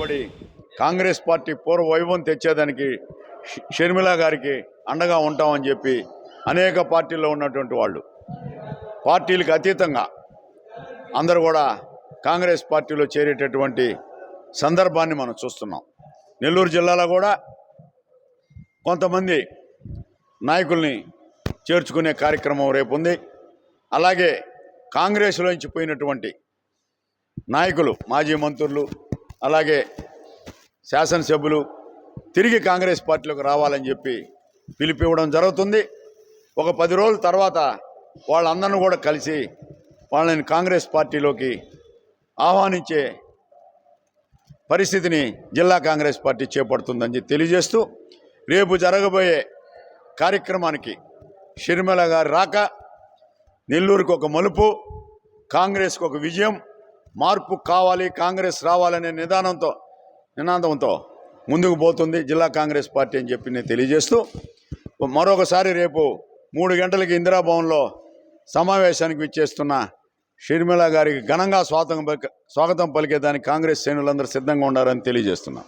నిలబడి కాంగ్రెస్ పార్టీ పూర్వ వైభవం తెచ్చేదానికి షర్మిల గారికి అండగా ఉంటామని చెప్పి అనేక పార్టీల్లో ఉన్నటువంటి వాళ్ళు. పార్టీలకు అతీతంగా అందరూ కూడా కాంగ్రెస్ పార్టీలో చేరేటటువంటి సందర్భాన్ని మనం చూస్తున్నాం. నెల్లూరు జిల్లాలో కూడా కొంతమంది నాయకుల్ని చేర్చుకునే కార్యక్రమం రేపు ఉంది అలాగే కాంగ్రెస్లోంచి పోయినటువంటి నాయకులు మాజీ మంత్రులు అలాగే శాసనసభ్యులు తిరిగి కాంగ్రెస్ పార్టీలోకి రావాలని చెప్పి పిలిపివ్వడం జరుగుతుంది. ఒక పది రోజుల తర్వాత వాళ్ళందరిని కూడా కలిసి వాళ్ళని కాంగ్రెస్ పార్టీలోకి ఆహ్వానించే పరిస్థితిని జిల్లా కాంగ్రెస్ పార్టీ చేపడుతుందని తెలియజేస్తూ రేపు జరగబోయే కార్యక్రమానికి షర్మిల గారి రాక నెల్లూరుకు ఒక మలుపు కాంగ్రెస్కు ఒక విజయం మార్పు కావాలి కాంగ్రెస్ రావాలనే నిదానంతో నినాదంతో ముందుకు పోతుంది జిల్లా కాంగ్రెస్ పార్టీ అని చెప్పి నేను తెలియజేస్తూ మరొకసారి రేపు మూడు గంటలకి ఇందిరాభవన్లో సమావేశానికి విచ్చేస్తున్న షర్మిల గారికి ఘనంగా స్వాగతం స్వాగతం పలికేదానికి కాంగ్రెస్ శ్రేణులందరూ సిద్ధంగా ఉండాలని తెలియజేస్తున్నాం.